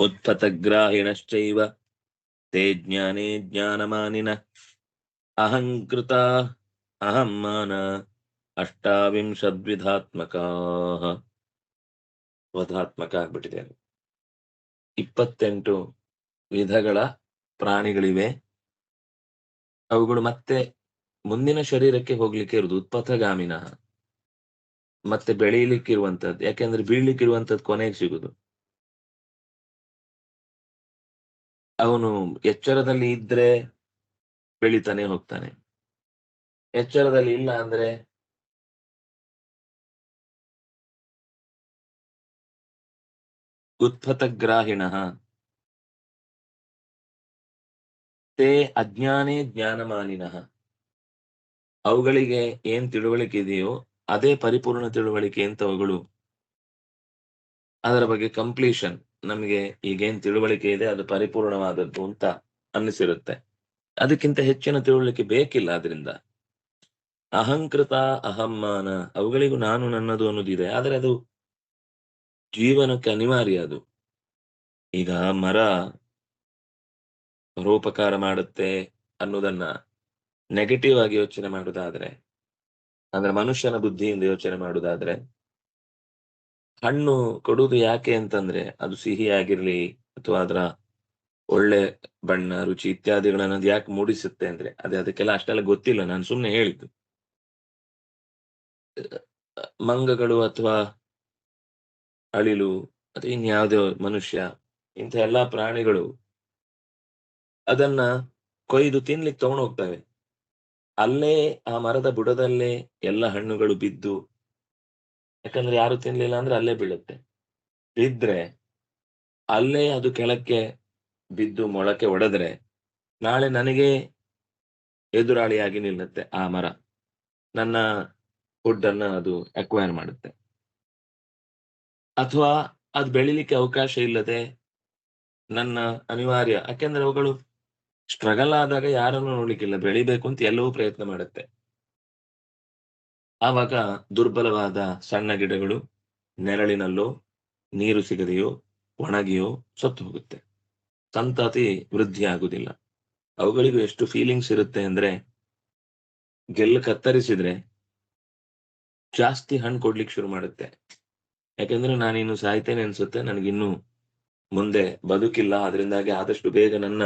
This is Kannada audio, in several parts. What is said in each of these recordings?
उत्पतग्राहिणश्चैव ते ज्ञाने ज्ञानमानिन ಅಹಂಕೃತ ಅಹಂ ಮಾನ ಅಷ್ಟಾವಿಂಶದ್ವಿಧಾತ್ಮಕ ವಧಾತ್ಮಕ ಆಗ್ಬಿಟ್ಟಿದೆ ಅದು. ಇಪ್ಪತ್ತೆಂಟು ವಿಧಗಳ ಪ್ರಾಣಿಗಳಿವೆ ಅವುಗಳು ಮತ್ತೆ ಮುಂದಿನ ಶರೀರಕ್ಕೆ ಹೋಗ್ಲಿಕ್ಕೆ ಇರುವುದು ಉತ್ಪಥಗಾಮಿನ ಮತ್ತೆ ಬೆಳೀಲಿಕ್ಕಿರುವಂತದ್ದು ಯಾಕೆಂದ್ರೆ ಬೀಳ್ಲಿಕ್ಕಿರುವಂತದ್ದು ಕೊನೆಗೆ ಸಿಗುದು ಅವನು ಎಚ್ಚರದಲ್ಲಿ ಇದ್ರೆ ಬೆಳಿತಾನೆ ಹೋಗ್ತಾನೆ. ಎಚ್ಚರದಲ್ಲಿ ಇಲ್ಲ ಅಂದ್ರೆ ಉತ್ಪತಗ್ರಾಹಿಣ ತೇ ಅಜ್ಞಾನೇ ಜ್ಞಾನಮಾನಿನಃ. ಅವುಗಳಿಗೆ ಏನ್ ತಿಳುವಳಿಕೆ ಇದೆಯೋ ಅದೇ ಪರಿಪೂರ್ಣ ತಿಳುವಳಿಕೆ ಅಂತ ಅವುಗಳು ಅದರ ಬಗ್ಗೆ ಕಂಪ್ಲೀಷನ್ ನಮಗೆ ಈಗೇನ್ ತಿಳುವಳಿಕೆ ಇದೆ, ಅದು ಪರಿಪೂರ್ಣವಾದದ್ದು ಅಂತ ಅನ್ನಿಸಿರುತ್ತೆ. ಅದಕ್ಕಿಂತ ಹೆಚ್ಚಿನ ತಿಳುವಳಿಕೆ ಬೇಕಿಲ್ಲ ಅದರಿಂದ ಅಹಂಕೃತ, ಅಹಮ್ಮಾನ, ಅವುಗಳಿಗೂ ನಾನು ನನ್ನದು ಅನ್ನೋದಿದೆ, ಆದರೆ ಅದು ಜೀವನಕ್ಕೆ ಅನಿವಾರ್ಯ ಅದು. ಈಗ ಮರ ರೂಪಕಾರ ಮಾಡುತ್ತೆ ಅನ್ನೋದನ್ನ ನೆಗೆಟಿವ್ ಆಗಿ ಯೋಚನೆ ಮಾಡುವುದಾದ್ರೆ ಅಂದ್ರೆ ಮನುಷ್ಯನ ಬುದ್ಧಿಯಿಂದ ಯೋಚನೆ ಮಾಡುವುದಾದ್ರೆ ಹಣ್ಣು ಕೊಡುವುದು ಯಾಕೆ ಅಂತಂದ್ರೆ ಅದು ಸಿಹಿ ಆಗಿರ್ಲಿ ಅಥವಾ ಅದರ ಒಳ್ಳೆ ಬಣ್ಣ, ರುಚಿ ಇತ್ಯಾದಿಗಳನ್ನ ಅದು ಯಾಕೆ ಮೂಡಿಸುತ್ತೆ ಅಂದ್ರೆ ಅದೇ ಅದಕ್ಕೆಲ್ಲ ಅಷ್ಟೆಲ್ಲ ಗೊತ್ತಿಲ್ಲ. ನಾನು ಸುಮ್ಮನೆ ಹೇಳಿದ್ದು. ಮಂಗಗಳು ಅಥವಾ ಅಳಿಲು ಅಥವಾ ಇನ್ಯಾವುದೋ ಮನುಷ್ಯ ಇಂಥ ಎಲ್ಲಾ ಪ್ರಾಣಿಗಳು ಅದನ್ನ ಕೊಯ್ದು ತಿನ್ಲಿಕ್ಕೆ ತಗೊಂಡೋಗ್ತವೆ ಅಲ್ಲೇ ಆ ಮರದ ಬುಡದಲ್ಲೇ ಎಲ್ಲ ಹಣ್ಣುಗಳು ಬಿದ್ದು ಯಾಕಂದ್ರೆ ಯಾರು ತಿನ್ಲಿಲ್ಲ ಅಂದ್ರೆ ಅಲ್ಲೇ ಬೀಳುತ್ತೆ. ಬಿದ್ರೆ ಅಲ್ಲೇ ಅದು ಕೆಳಕ್ಕೆ ಬಿದ್ದು ಮೊಳಕೆ ಒಡೆದ್ರೆ ನಾಳೆ ನನಗೆ ಎದುರಾಳಿಯಾಗಿ ನಿಲ್ಲುತ್ತೆ ಆ ಮರ. ನನ್ನ ಫುಡ್ ಅದು ಅಕ್ವೈರ್ ಮಾಡುತ್ತೆ. ಅಥವಾ ಅದು ಬೆಳಿಲಿಕ್ಕೆ ಅವಕಾಶ ಇಲ್ಲದೆ ನನ್ನ ಅನಿವಾರ್ಯ. ಯಾಕೆಂದ್ರೆ ಅವುಗಳು ಸ್ಟ್ರಗಲ್ ಆದಾಗ ಯಾರನ್ನು ನೋಡ್ಲಿಕ್ಕಿಲ್ಲ. ಬೆಳಿಬೇಕು ಅಂತ ಎಲ್ಲವೂ ಪ್ರಯತ್ನ ಮಾಡುತ್ತೆ. ಆವಾಗ ದುರ್ಬಲವಾದ ಸಣ್ಣ ಗಿಡಗಳು ನೆರಳಿನಲ್ಲೋ ನೀರು ಸಿಗದೆಯೋ ಒಣಗಿಯೋ ಸತ್ತು ಹೋಗುತ್ತೆ. ಸಂತತಿ ವೃದ್ಧಿ ಆಗುದಿಲ್ಲ ಅವುಗಳಿಗೂ ಎಷ್ಟು ಫೀಲಿಂಗ್ಸ್ ಇರುತ್ತೆ ಅಂದ್ರೆ ಗೆಲ್ಲು ಕತ್ತರಿಸಿದ್ರೆ ಜಾಸ್ತಿ ಹಣ್ಣು ಕೊಡ್ಲಿಕ್ಕೆ ಶುರು ಮಾಡುತ್ತೆ. ಯಾಕಂದ್ರೆ ನಾನಿನ್ನು ಸಾಯ್ತೇನೆ ಅನ್ಸುತ್ತೆ, ನನಗಿನ್ನು ಮುಂದೆ ಬದುಕಿಲ್ಲ ಅದರಿಂದಾಗಿ ಆದಷ್ಟು ಬೇಗ ನನ್ನ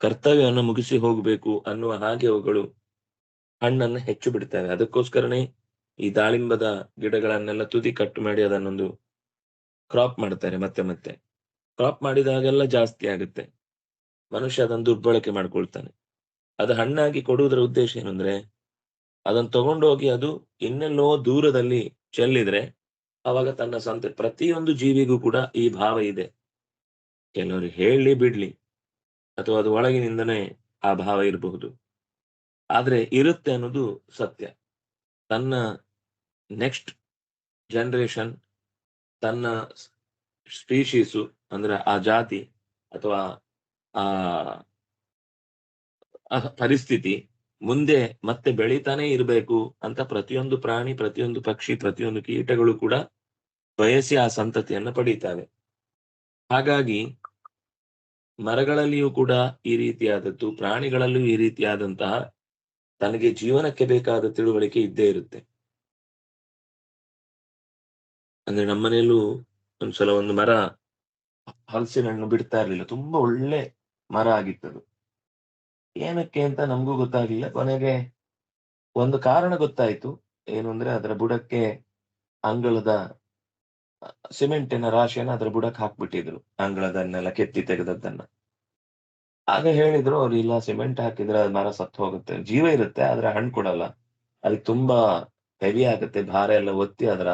ಕರ್ತವ್ಯವನ್ನು ಮುಗಿಸಿ ಹೋಗಬೇಕು ಅನ್ನುವ ಹಾಗೆ ಅವುಗಳು ಹಣ್ಣನ್ನು ಹೆಚ್ಚು ಬಿಡ್ತವೆ. ಅದಕ್ಕೋಸ್ಕರನೇ ಈ ದಾಳಿಂಬದ ಗಿಡಗಳನ್ನೆಲ್ಲ ತುದಿ ಕಟ್ ಮಾಡಿ ಅದನ್ನೊಂದು ಕ್ರಾಪ್ ಮಾಡ್ತಾರೆ ಮತ್ತೆ ಮತ್ತೆ. ಕ್ರಾಪ್ ಮಾಡಿದಾಗೆಲ್ಲ ಜಾಸ್ತಿ ಆಗುತ್ತೆ. ಮನುಷ್ಯ ಅದನ್ನು ದುರ್ಬಳಕೆ ಮಾಡ್ಕೊಳ್ತಾನೆ. ಅದು ಹಣ್ಣಾಗಿ ಕೊಡುವುದರ ಉದ್ದೇಶ ಏನಂದ್ರೆ ಅದನ್ನು ತಗೊಂಡೋಗಿ ಅದು ಇನ್ನೆಲ್ಲೋ ದೂರದಲ್ಲಿ ಚೆಲ್ಲಿದ್ರೆ ಅವಾಗ ತನ್ನ ಸಂತೆ ಪ್ರತಿಯೊಂದು ಜೀವಿಗೂ ಕೂಡ ಈ ಭಾವ ಇದೆ. ಕೆಲವರು ಹೇಳಿ ಬಿಡ್ಲಿ ಅಥವಾ ಅದು ಒಳಗಿನಿಂದನೇ ಆ ಭಾವ ಇರಬಹುದು. ಆದ್ರೆ ಇರುತ್ತೆ ಅನ್ನೋದು ಸತ್ಯ. ತನ್ನ ನೆಕ್ಸ್ಟ್ ಜನರೇಷನ್ ತನ್ನ ಸ್ಪೀಶೀಸು ಅಂದ್ರೆ ಆ ಜಾತಿ ಅಥವಾ ಆ ಪರಿಸ್ಥಿತಿ ಮುಂದೆ ಮತ್ತೆ ಬೆಳೀತಾನೆ ಇರಬೇಕು ಅಂತ ಪ್ರತಿಯೊಂದು ಪ್ರಾಣಿ, ಪ್ರತಿಯೊಂದು ಪಕ್ಷಿ, ಪ್ರತಿಯೊಂದು ಕೀಟಗಳು ಕೂಡ ಬಯಸಿ ಆ ಸಂತತಿಯನ್ನ ಪಡೀತಾವೆ. ಹಾಗಾಗಿ ಮರಗಳಲ್ಲಿಯೂ ಕೂಡ ಈ ರೀತಿಯಾದದ್ದು, ಪ್ರಾಣಿಗಳಲ್ಲೂ ಈ ರೀತಿಯಾದಂತಹ ತನಗೆ ಜೀವನಕ್ಕೆ ಬೇಕಾದ ತಿಳುವಳಿಕೆ ಇದ್ದೇ ಇರುತ್ತೆ. ಅಂದ್ರೆ ನಮ್ಮನೆಯಲ್ಲೂ ಒಂದ್ಸಲ ಒಂದು ಮರ ಹಲಸಿನ ಹಣ್ಣು ಬಿಡ್ತಾ ಇರ್ಲಿಲ್ಲ. ತುಂಬಾ ಒಳ್ಳೆ ಮರ ಆಗಿತ್ತದು. ಏನಕ್ಕೆ ಅಂತ ನಮಗೂ ಗೊತ್ತಾಗ್ಲಿಲ್ಲ. ಕೊನೆಗೆ ಒಂದು ಕಾರಣ ಗೊತ್ತಾಯ್ತು. ಏನು ಅಂದ್ರೆ ಅದರ ಬುಡಕ್ಕೆ ಅಂಗಳದ, ಸಿಮೆಂಟಿನ ರಾಶಿಯನ್ನ ಅದರ ಬುಡಕ್ಕೆ ಹಾಕ್ಬಿಟ್ಟಿದ್ರು. ಅಂಗಳದನ್ನೆಲ್ಲ ಕೆತ್ತಿ ತೆಗೆದದ್ದನ್ನ. ಆಗ ಹೇಳಿದ್ರು, ಅವ್ರು ಇಲ್ಲ ಸಿಮೆಂಟ್ ಹಾಕಿದ್ರೆ ಅದ್ ಮರ ಸತ್ತು ಹೋಗುತ್ತೆ. ಜೀವ ಇರುತ್ತೆ, ಆದ್ರೆ ಹಣ್ಣು ಕೊಡಲ್ಲ. ಅದಕ್ಕೆ ತುಂಬಾ ಹೆವಿ ಆಗುತ್ತೆ, ಭಾರ ಎಲ್ಲ ಒತ್ತಿ ಅದರ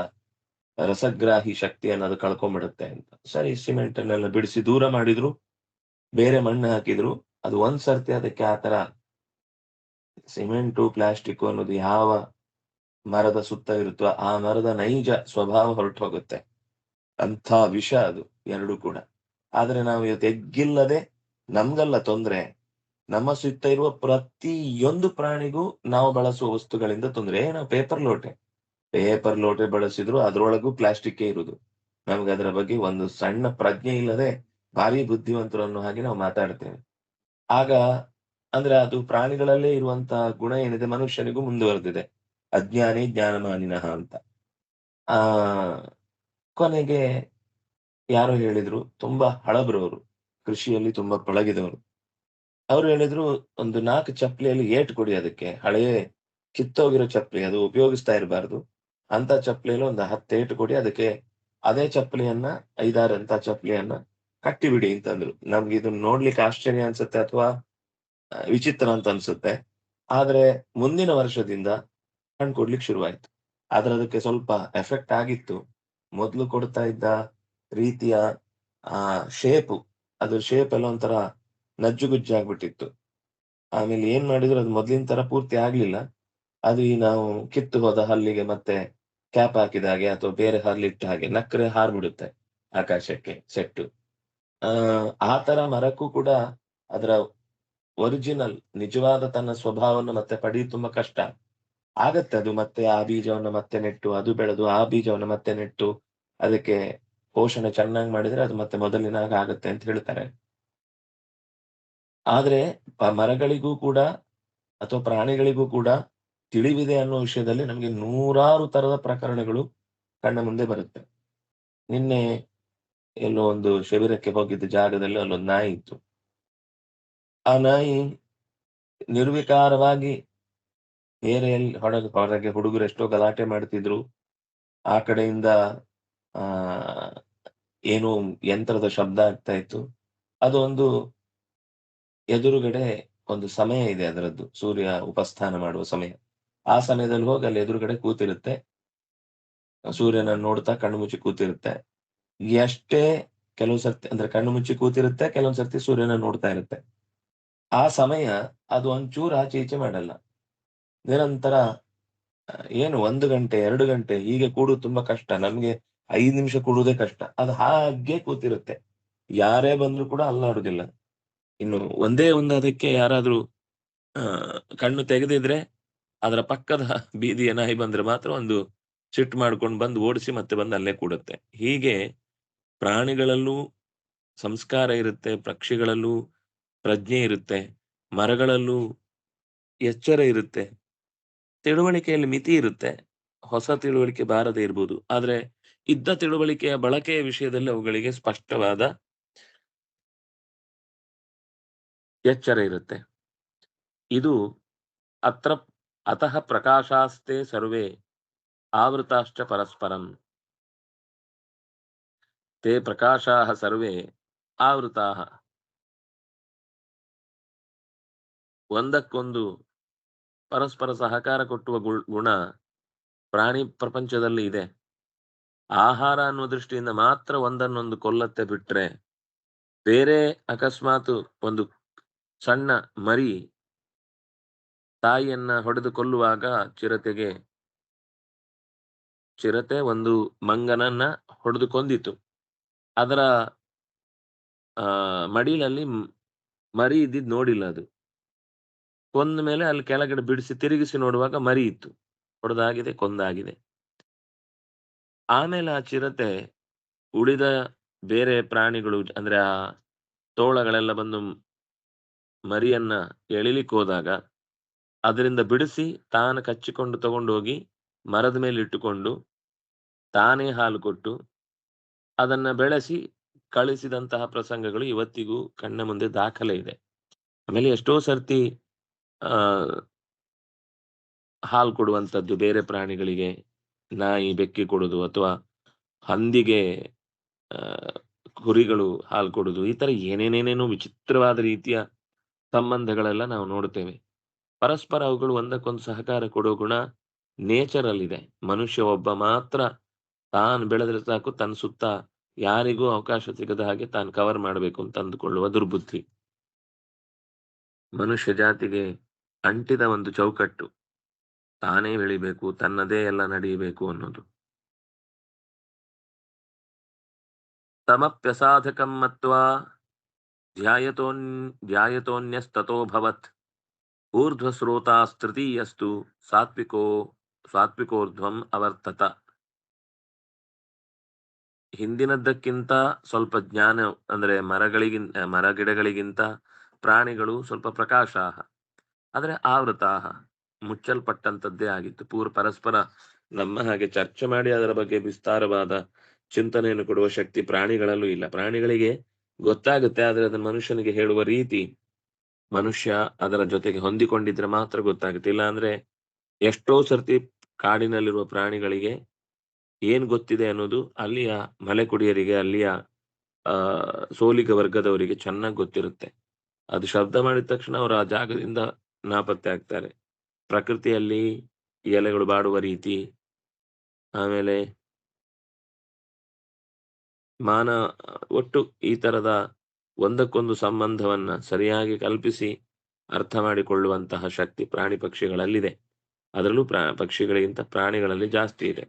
ರಸಗ್ರಾಹಿ ಶಕ್ತಿಯನ್ನು ಅದು ಕಳ್ಕೊಂಡ್ಬಿಡುತ್ತೆ ಅಂತ. ಸರಿ ಸಿಮೆಂಟ್ ಅನ್ನೆಲ್ಲ ಬಿಡಿಸಿ ದೂರ ಮಾಡಿದ್ರು, ಬೇರೆ ಮಣ್ಣು ಹಾಕಿದ್ರು. ಅದು ಒಂದ್ ಸರ್ತಿ ಅದಕ್ಕೆ ಆತರ ಸಿಮೆಂಟು ಪ್ಲಾಸ್ಟಿಕ್ ಅನ್ನೋದು ಯಾವ ಮರದ ಸುತ್ತ ಇರುತ್ತೋ ಆ ಮರದ ನೈಜ ಸ್ವಭಾವ ಹೊರಟು ಹೋಗುತ್ತೆ. ಅಂಥ ವಿಷ ಅದು, ಎರಡು ಕೂಡ. ಆದ್ರೆ ನಾವು ಇವತ್ತು ಎಗ್ಗಿಲ್ಲದೆ ನಮ್ಗಲ್ಲ ತೊಂದ್ರೆ. ನಮ್ಮ ಸುತ್ತ ಇರುವ ಪ್ರತಿಯೊಂದು ಪ್ರಾಣಿಗೂ ನಾವು ಬಳಸುವ ವಸ್ತುಗಳಿಂದ ತೊಂದ್ರೆ. ನಾವು ಪೇಪರ್ ಲೋಟೆ. ಪೇಪರ್ ಲೋಟೆ ಬಳಸಿದ್ರು ಅದ್ರೊಳಗೂ ಪ್ಲಾಸ್ಟಿಕ್ ಇರುದು. ನಮ್ಗೆ ಅದರ ಬಗ್ಗೆ ಒಂದು ಸಣ್ಣ ಪ್ರಜ್ಞೆ ಇಲ್ಲದೆ ಭಾರಿ ಬುದ್ಧಿವಂತರು ಅನ್ನೋ ಹಾಗೆ ನಾವು ಮಾತಾಡ್ತೇವೆ. ಆಗ ಅಂದ್ರೆ ಅದು ಪ್ರಾಣಿಗಳಲ್ಲೇ ಇರುವಂತಹ ಗುಣ ಏನಿದೆ ಮನುಷ್ಯನಿಗೂ ಮುಂದುವರೆದಿದೆ. ಅಜ್ಞಾನಿ ಜ್ಞಾನಮಾನಿನಃ ಅಂತ. ಆ, ಕೊನೆಗೆ ಯಾರು ಹೇಳಿದ್ರು, ತುಂಬಾ ಹಳಬ್ರವರು. ಕೃಷಿಯಲ್ಲಿ ತುಂಬಾ ಪಳಗಿದವರು ಅವ್ರು ಹೇಳಿದ್ರು, ಒಂದು ನಾಲ್ಕು ಚಪ್ಪಲಿಯಲ್ಲಿ ಏಟ್ ಕೊಡಿ ಅದಕ್ಕೆ. ಹಳೆಯ ಕಿತ್ತೋಗಿರೋ ಚಪ್ಪಲಿ, ಅದು ಉಪಯೋಗಿಸ್ತಾ ಇರಬಾರ್ದು. ಅಂತ ಚಪ್ಪಲಿಯಲ್ಲಿ ಒಂದು ಏಟು ಕೊಡಿ, ಅದಕ್ಕೆ ಅದೇ ಚಪ್ಪಲಿಯನ್ನ, ಐದಾರು ಅಂತ ಚಪ್ಪಲಿಯನ್ನ ಕಟ್ಟಿಬಿಡಿ ಅಂತಂದ್ರು. ನಮ್ಗೆ ಇದನ್ನ ನೋಡ್ಲಿಕ್ಕೆ ಆಶ್ಚರ್ಯ ಅನ್ಸುತ್ತೆ ಅಥವಾ ವಿಚಿತ್ರ ಅಂತ ಅನ್ಸುತ್ತೆ. ಆದ್ರೆ ಮುಂದಿನ ವರ್ಷದಿಂದ ಕಣ್ ಕೊಡ್ಲಿಕ್ಕೆ ಶುರುವಾಯ್ತು. ಆದ್ರೆ ಅದಕ್ಕೆ ಸ್ವಲ್ಪ ಎಫೆಕ್ಟ್ ಆಗಿತ್ತು. ಮೊದಲು ಕೊಡ್ತಾ ಇದ್ದ ರೀತಿಯ, ಆ, ಶೇಪು ಅದು ಶೇಪ್ ಎಲ್ಲ ಒಂಥರ ನಜ್ಜುಗುಜ್ಜು ಆಗ್ಬಿಟ್ಟಿತ್ತು. ಆಮೇಲೆ ಏನ್ ಮಾಡಿದ್ರು, ಅದು ಮೊದ್ಲಿನ ತರ ಪೂರ್ತಿ ಆಗ್ಲಿಲ್ಲ. ಅದು ಈ ನಾವು ಕಿತ್ತು ಹೋದ ಹಲ್ಲಿಗೆ ಮತ್ತೆ ಕ್ಯಾಪ್ ಹಾಕಿದ ಹಾಗೆ ಅಥವಾ ಬೇರೆ ಹಲ್ಲಿಟ್ಟ ಹಾಗೆ ನಕ್ರೆ ಹಾರ್ಬಿಡುತ್ತೆ ಆಕಾಶಕ್ಕೆ, ಸೆಟ್ಟು. ಆ ತರ ಮರಕ್ಕೂ ಕೂಡ ಅದರ ಒರಿಜಿನಲ್ ನಿಜವಾದ ತನ್ನ ಸ್ವಭಾವವನ್ನು ಮತ್ತೆ ಪಡೆಯಿ ತುಂಬಾ ಕಷ್ಟ. ಆಗತ್ತೆ ಅದು ಮತ್ತೆ ಆ ಬೀಜವನ್ನು ಮತ್ತೆ ನೆಟ್ಟು, ಅದು ಬೆಳೆದು ಆ ಬೀಜವನ್ನು ಮತ್ತೆ ನೆಟ್ಟು, ಅದಕ್ಕೆ ಪೋಷಣೆ ಚೆನ್ನಾಗಿ ಮಾಡಿದ್ರೆ ಅದು ಮತ್ತೆ ಮೊದಲಿನ ಹಾಗೆ ಆಗತ್ತೆ ಅಂತ ಹೇಳ್ತಾರೆ. ಆದ್ರೆ ಮರಗಳಿಗೂ ಕೂಡ ಅಥವಾ ಪ್ರಾಣಿಗಳಿಗೂ ಕೂಡ ತಿಳಿವಿದೆ ಅನ್ನೋ ವಿಷಯದಲ್ಲಿ ನಮ್ಗೆ ನೂರಾರು ತರದ ಪ್ರಕರಣಗಳು ಕಣ್ಣ ಮುಂದೆ ಬರುತ್ತೆ. ನಿನ್ನೆ ಎಲ್ಲೋ ಒಂದು ಶಿಬಿರಕ್ಕೆ ಹೋಗಿದ್ದ ಜಾಗದಲ್ಲಿ ಅಲ್ಲೊಂದು ನಾಯಿ ಇತ್ತು. ಆ ನಾಯಿ ನಿರ್ವಿಕಾರವಾಗಿ ಬೇರೆ ಎಲ್ಲಿ ಹೊರಗೆ ಹೊರಗೆ ಹುಡುಗರು ಎಷ್ಟೋ ಗಲಾಟೆ ಮಾಡ್ತಿದ್ರು. ಆ ಕಡೆಯಿಂದ, ಆ ಏನು ಯಂತ್ರದ ಶಬ್ದ ಆಗ್ತಾ ಇತ್ತು. ಅದು ಒಂದು ಎದುರುಗಡೆ ಒಂದು ಸಮಯ ಇದೆ ಅದರದ್ದು. ಸೂರ್ಯ ಉಪಸ್ಥಾನ ಮಾಡುವ ಸಮಯ. ಆ ಸಮಯದಲ್ಲಿ ಹೋಗಿ ಅಲ್ಲಿ ಎದುರುಗಡೆ ಕೂತಿರುತ್ತೆ. ಸೂರ್ಯನ ನೋಡ್ತಾ ಕಣ್ಣು ಮುಚ್ಚಿ ಕೂತಿರುತ್ತೆ. ಎಷ್ಟೇ ಕೆಲವು ಸರ್ತಿ, ಅಂದ್ರೆ ಕಣ್ಣು ಮುಚ್ಚಿ ಕೂತಿರುತ್ತೆ, ಕೆಲವೊಂದ್ ಸರ್ತಿ ಸೂರ್ಯನ ನೋಡ್ತಾ ಇರುತ್ತೆ. ಆ ಸಮಯ ಅದು ಒಂಚೂರು ಆಚೆ ಈಚೆ ಮಾಡಲ್ಲ. ನಿರಂತರ, ಏನು ಒಂದು ಗಂಟೆ, ಎರಡು ಗಂಟೆ, ಹೀಗೆ ಕೂಡುದು ತುಂಬಾ ಕಷ್ಟ. ನಮ್ಗೆ ಐದು ನಿಮಿಷ ಕೊಡುವುದೇ ಕಷ್ಟ. ಅದು ಹಾಗೆ ಕೂತಿರುತ್ತೆ. ಯಾರೇ ಬಂದ್ರು ಕೂಡ ಅಲ್ಲಾಡುದಿಲ್ಲ ಇನ್ನು ಒಂದೇ ಒಂದು ಅದಕ್ಕೆ ಯಾರಾದ್ರೂ ಕಣ್ಣು ತೆಗೆದಿದ್ರೆ ಅದರ ಪಕ್ಕದ ಬೀದಿಯ ನಾಯಿ ಬಂದ್ರೆ ಮಾತ್ರ ಒಂದು ಚಿಟ್ ಮಾಡ್ಕೊಂಡು ಬಂದು ಓಡಿಸಿ ಮತ್ತೆ ಬಂದು ಅಲ್ಲೇ ಕೂಡುತ್ತೆ. ಹೀಗೆ ಪ್ರಾಣಿಗಳಲ್ಲೂ ಸಂಸ್ಕಾರ ಇರುತ್ತೆ, ಪಕ್ಷಿಗಳಲ್ಲೂ ಪ್ರಜ್ಞೆ ಇರುತ್ತೆ, ಮರಗಳಲ್ಲೂ ಎಚ್ಚರ ಇರುತ್ತೆ, ತಿಳುವಳಿಕೆಯಲ್ಲಿ ಮಿತಿ ಇರುತ್ತೆ. ಹೊಸ ತಿಳುವಳಿಕೆ ಬಾರದೇ ಇರ್ಬೋದು. ಆದ್ರೆ ಇದ್ದ ತಿಳುವಳಿಕೆಯ ಬಳಕೆಯ ವಿಷಯದಲ್ಲಿ ಅವುಗಳಿಗೆ ಸ್ಪಷ್ಟವಾದ ಎಚ್ಚರ ಇರುತ್ತೆ. ಇದು ಅತ್ರ ಅತಃ ಪ್ರಕಾಶಾಸ್ತೆ ಸರ್ವೇ ಆವೃತಾಶ್ಚ ಪರಸ್ಪರಂ. ತೇ ಪ್ರಕಾಶಾ ಸರ್ವೇ ಆವೃತಾ ಒಂದಕ್ಕೊಂದು ಪರಸ್ಪರ ಸಹಕಾರ ಕೊಟ್ಟುವ ಗುಣ ಪ್ರಾಣಿ ಪ್ರಪಂಚದಲ್ಲಿ ಇದೆ. ಆಹಾರ ಅನ್ನುವ ದೃಷ್ಟಿಯಿಂದ ಮಾತ್ರ ಒಂದನ್ನೊಂದು ಕೊಲ್ಲತ್ತೆ ಬಿಟ್ರೆ ಬೇರೆ ಅಕಸ್ಮಾತ್ ಒಂದು ಸಣ್ಣ ಮರಿ ತಾಯಿಯನ್ನ ಹೊಡೆದು ಕೊಲ್ಲುವಾಗ ಚಿರತೆಗೆ ಚಿರತೆ ಒಂದು ಮಂಗನನ್ನ ಹೊಡೆದು ಅದರ, ಆ, ಮಡಿಲಲ್ಲಿ ಮರಿ ಇದ್ದಿದ್ ನೋಡಿಲ್ಲ ಅದು. ಕೊಂದ ಮೇಲೆ ಅಲ್ಲಿ ಕೆಳಗಡೆ ಬಿಡಿಸಿ ತಿರುಗಿಸಿ ನೋಡುವಾಗ ಮರಿ ಇತ್ತು. ಹೊಡೆದಾಗಿದೆ, ಕೊಂದಾಗಿದೆ. ಆಮೇಲೆ ಆ ಚಿರತೆ ಉಳಿದ ಬೇರೆ ಪ್ರಾಣಿಗಳು ಅಂದ್ರೆ ಆ ತೋಳಗಳೆಲ್ಲ ಬಂದು ಮರಿಯನ್ನ ಎಳಿಲಿಕ್ಕೆ ಹೋದಾಗ ಅದರಿಂದ ಬಿಡಿಸಿ ತಾನು ಕಚ್ಚಿಕೊಂಡು ತಗೊಂಡು ಹೋಗಿ ಮರದ ಮೇಲೆ ಇಟ್ಟುಕೊಂಡು ತಾನೇ ಹಾಲು ಕೊಟ್ಟು ಅದನ್ನ ಬೆಳೆಸಿ ಕಳಿಸಿದಂತಹ ಪ್ರಸಂಗಗಳು ಇವತ್ತಿಗೂ ಕಣ್ಣ ಮುಂದೆ ದಾಖಲೆ ಇದೆ. ಆಮೇಲೆ ಎಷ್ಟೋ ಸರ್ತಿ, ಆ, ಹಾಲು ಕೊಡುವಂಥದ್ದು ಬೇರೆ ಪ್ರಾಣಿಗಳಿಗೆ ನಾಯಿ ಬೆಕ್ಕಿ ಕೊಡುದು ಅಥವಾ ಹಂದಿಗೆ ಕುರಿಗಳು ಹಾಲು ಕೊಡುದು, ಈ ತರ ಏನೇನೇನೇನೋ ವಿಚಿತ್ರವಾದ ರೀತಿಯ ಸಂಬಂಧಗಳೆಲ್ಲ ನಾವು ನೋಡ್ತೇವೆ ಪರಸ್ಪರ ಅವುಗಳು ಒಂದಕ್ಕೊಂದು ಸಹಕಾರ ಕೊಡೋ ಗುಣ ನೇಚರ್ ಅಲ್ಲಿದೆ ಮನುಷ್ಯ ಒಬ್ಬ ಮಾತ್ರ ತಾನು ಬೆಳೆದ್ರೆ ಸಾಕು, ತನ್ನ ಸುತ್ತ ಯಾರಿಗೂ ಅವಕಾಶ ಸಿಗದ ಹಾಗೆ ತಾನು ಕವರ್ ಮಾಡಬೇಕು ಅಂತ ಅಂದುಕೊಳ್ಳುವ ದುರ್ಬುದ್ಧಿ. ಮನುಷ್ಯ ಜಾತಿಗೆ ಅಂಟಿದ ಒಂದು ಚೌಕಟ್ಟು. ತಾನೇ ಬೆಳಿಬೇಕು, ತನ್ನದೇ ಎಲ್ಲ ನಡೆಯಬೇಕು ಅನ್ನೋದು. ತಮಪ್ಯಸಾಧಕಂ ಮತ್ವಾ ಧ್ಯಾಯತೋನ್ ಸ್ರೋತಾ ಊರ್ಧ್ವಸ್ರೋತಾಸ್ತೃತೀಯಸ್ತು ಸಾತ್ವಿಕೋ, ಸಾತ್ವಿಕೋರ್ಧ್ವಂ ಅವರ್ತತ. ಹಿಂದಿನದ್ದಕ್ಕಿಂತ ಸ್ವಲ್ಪ ಜ್ಞಾನ, ಅಂದ್ರೆ ಮರಗಳಿಗಿಂತ ಮರಗಿಡಗಳಿಗಿಂತ ಪ್ರಾಣಿಗಳು ಸ್ವಲ್ಪ ಪ್ರಕಾಶಾಹ ಆದರೆ ಆವೃತಾಹ. ಮುಚ್ಚಲ್ಪಟ್ಟಂತದ್ದೇ ಆಗಿತ್ತು. ಪೂರ್ ಪರಸ್ಪರ ನಮ್ಮ ಹಾಗೆ ಚರ್ಚೆ ಮಾಡಿ ಅದರ ಬಗ್ಗೆ ವಿಸ್ತಾರವಾದ ಚಿಂತನೆಯನ್ನು ಕೊಡುವ ಶಕ್ತಿ ಪ್ರಾಣಿಗಳಲ್ಲೂ ಇಲ್ಲ. ಪ್ರಾಣಿಗಳಿಗೆ ಗೊತ್ತಾಗುತ್ತೆ, ಆದರೆ ಅದನ್ನ ಮನುಷ್ಯನಿಗೆ ಹೇಳುವ ರೀತಿ ಮನುಷ್ಯ ಅದರ ಜೊತೆಗೆ ಹೊಂದಿಕೊಂಡಿದ್ರೆ ಮಾತ್ರ ಗೊತ್ತಾಗುತ್ತೆ. ಇಲ್ಲ ಅಂದ್ರೆ ಎಷ್ಟೋ ಸರ್ತಿ ಕಾಡಿನಲ್ಲಿರುವ ಪ್ರಾಣಿಗಳಿಗೆ ಏನ್ ಗೊತ್ತಿದೆ ಅನ್ನೋದು ಅಲ್ಲಿಯ ಮಲೆ ಕುಡಿಯರಿಗೆ ಅಲ್ಲಿಯ, ಆ, ಸೋಲಿಗ ವರ್ಗದವರಿಗೆ ಚೆನ್ನಾಗಿ ಗೊತ್ತಿರುತ್ತೆ. ಅದು ಶಬ್ದ ಮಾಡಿದ ತಕ್ಷಣ ಅವರು ಆ ಜಾಗದಿಂದ ನಾಪತ್ತೆ ಆಗ್ತಾರೆ. ಪ್ರಕೃತಿಯಲ್ಲಿ ಎಲೆಗಳು ಬಾಡುವ ರೀತಿ, ಆಮೇಲೆ ಮಾನ, ಒಟ್ಟು ಈ ತರದ ಒಂದಕ್ಕೊಂದು ಸಂಬಂಧವನ್ನ ಸರಿಯಾಗಿ ಕಲ್ಪಿಸಿ ಅರ್ಥ ಮಾಡಿಕೊಳ್ಳುವಂತಹ ಶಕ್ತಿ ಪ್ರಾಣಿ ಪಕ್ಷಿಗಳಲ್ಲಿದೆ. ಅದರಲ್ಲೂ ಪ್ರಾ, ಪಕ್ಷಿಗಳಿಗಿಂತ ಪ್ರಾಣಿಗಳಲ್ಲಿ ಜಾಸ್ತಿ ಇದೆ.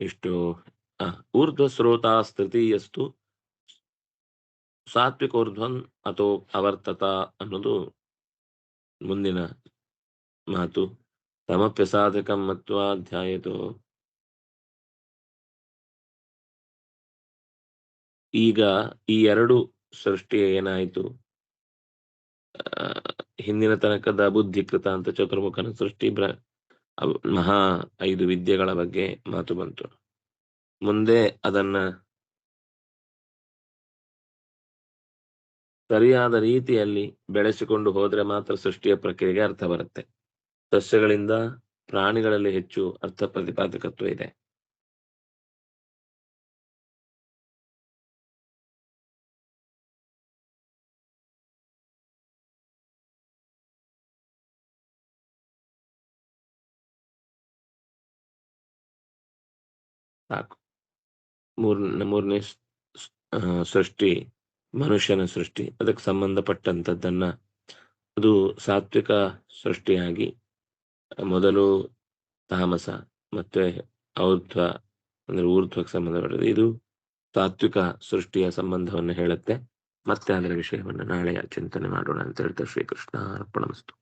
ಇಷ್ಟು ಊರ್ಧ್ವ ಸಾತ್ವಿಕ ಸಾತ್ವಿಕೋರ್ಧ್ವನ್ ಅಥವಾ ಅವರ್ತತ ಅನ್ನೋದು ಮುಂದಿನ ಮಾತು. ತಮಪ್ಯ ಸಾಧಕಂ ಮತ್ವ ಧ್ಯಾಯತು. ಈಗ ಈ ಎರಡು ಸೃಷ್ಟಿ ಏನಾಯಿತು? ಹಿಂದಿನ ತನಕದ ಬುದ್ಧಿಕೃತ ಅಂತ ಚತುರ್ಮುಖನ ಸೃಷ್ಟಿ ಮಹಾ ಐದು ವಿದ್ಯೆಗಳ ಬಗ್ಗೆ ಮಾತು ಬಂತು. ಮುಂದೆ ಅದನ್ನ ಸರಿಯಾದ ರೀತಿಯಲ್ಲಿ ಬೆಳೆಸಿಕೊಂಡು ಹೋದ್ರೆ ಮಾತ್ರ ಸೃಷ್ಟಿಯ ಪ್ರಕ್ರಿಯೆಗೆ ಅರ್ಥ ಬರುತ್ತೆ. ಸಸ್ಯಗಳಿಂದ ಪ್ರಾಣಿಗಳಲ್ಲಿ ಹೆಚ್ಚು ಅರ್ಥ ಪ್ರತಿಪಾದಕತ್ವ ಇದೆ. ಸಾಕು. ಮೂರ್, ಮೂರನೇ ಸೃಷ್ಟಿ, ಮನುಷ್ಯನ ಸೃಷ್ಟಿ, ಅದಕ್ಕೆ ಸಂಬಂಧಪಟ್ಟಂತದ್ದನ್ನ ಅದು ಸಾತ್ವಿಕ ಸೃಷ್ಟಿಯಾಗಿ, ಮೊದಲು ತಾಮಸ ಮತ್ತೆ ಔರ್ಧ್ವ, ಅಂದ್ರೆ ಊರ್ಧ್ವಕ್ಕೆ ಸಂಬಂಧಪಟ್ಟದ್ದು. ಇದು ಸಾತ್ವಿಕ ಸೃಷ್ಟಿಯ ಸಂಬಂಧವನ್ನು ಹೇಳುತ್ತೆ. ಮತ್ತೆ ಅದರ ವಿಷಯವನ್ನು ನಾಳೆ ಚಿಂತನೆ ಮಾಡೋಣ ಅಂತ ಹೇಳ್ತಾರೆ ಶ್ರೀಕೃಷ್ಣ ಅರ್ಪಣಮಸ್ತು